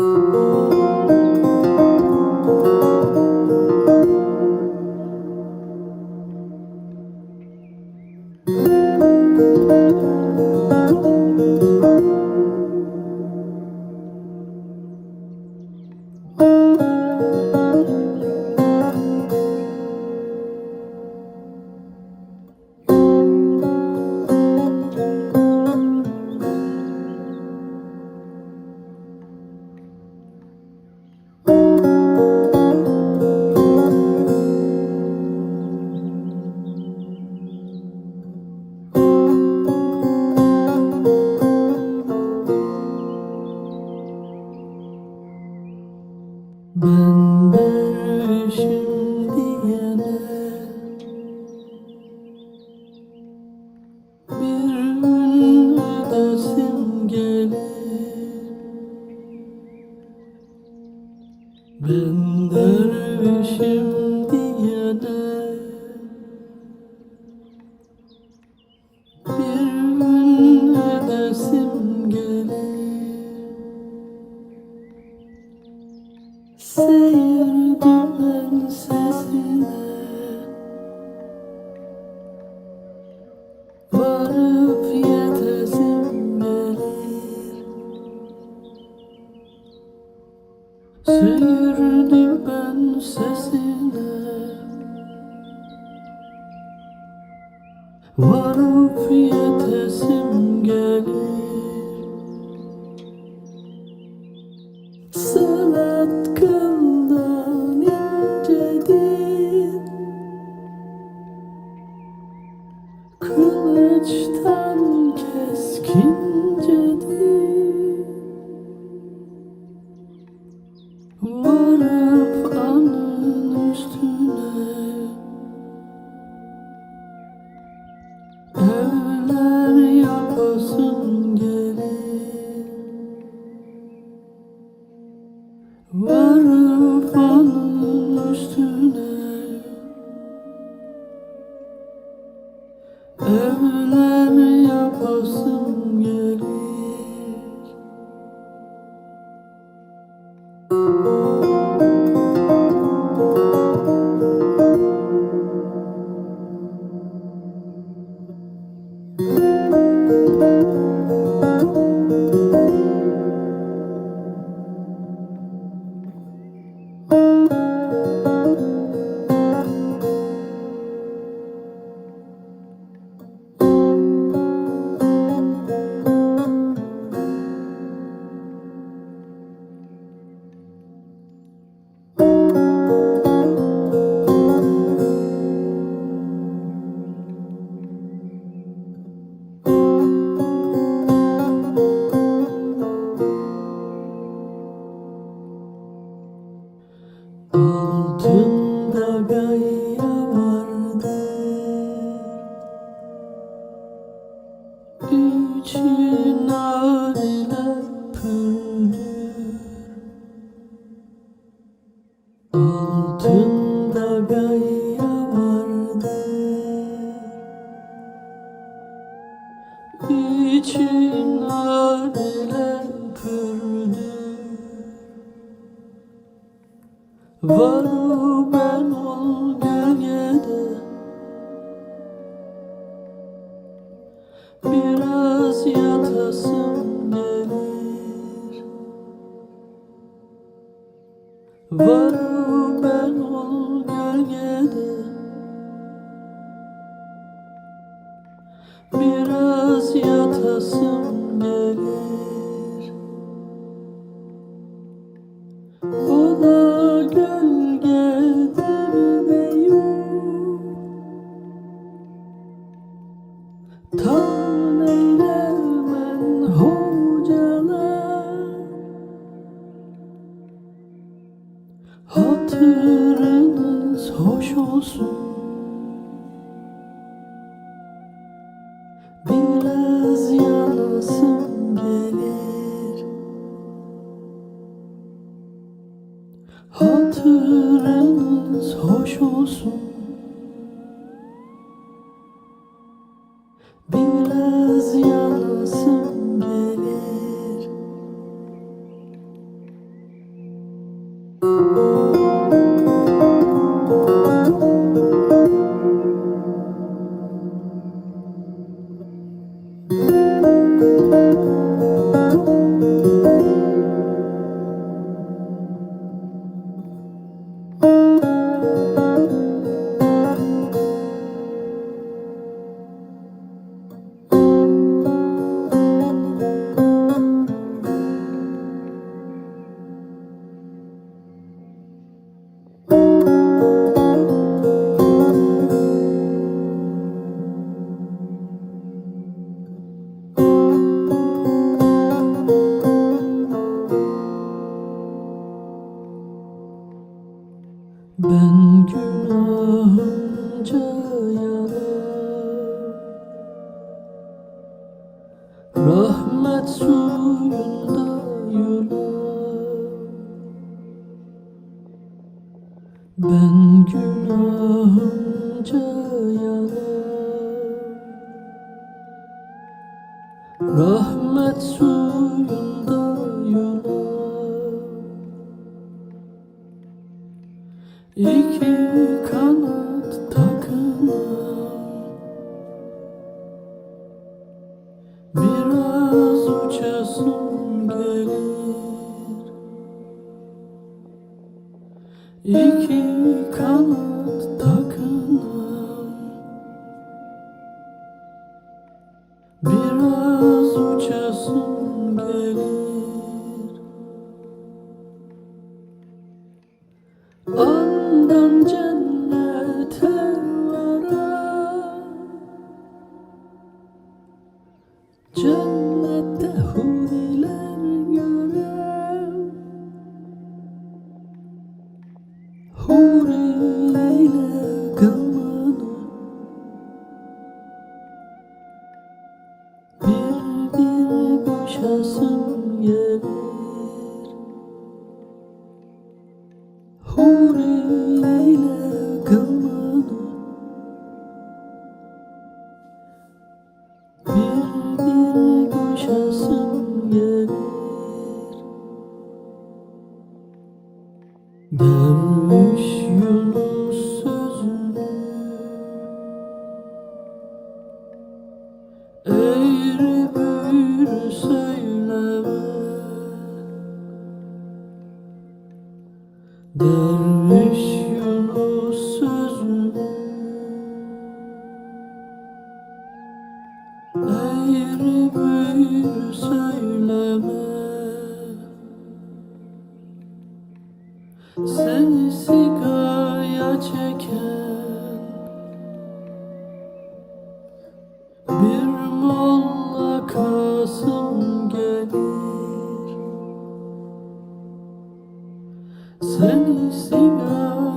Ben You. Sesine. Varıp yetesim gelir. Sanat kıldan incedir. Kılıçtan keskincedir Evler yapasın gelir Varıp anın üstüne. Evler yapasım gelir Var o ben ol gölgede? Biraz yatasım gelir. Var o ben ol gölgede? Biraz yatasım Hatırınız hoş olsun Biraz yanasım gelir Hatırınız hoş olsun Rahmet suyunda yular Ben günahımca yanar Rahmet suyunda yular İki kanat takılan Biraz uçasın gelir. İki kanat takılan Biraz uçasın gelir Derviş Yunus sözünü Eğri büğrü söyleme. Seni sigaya çeken Sigaya çeken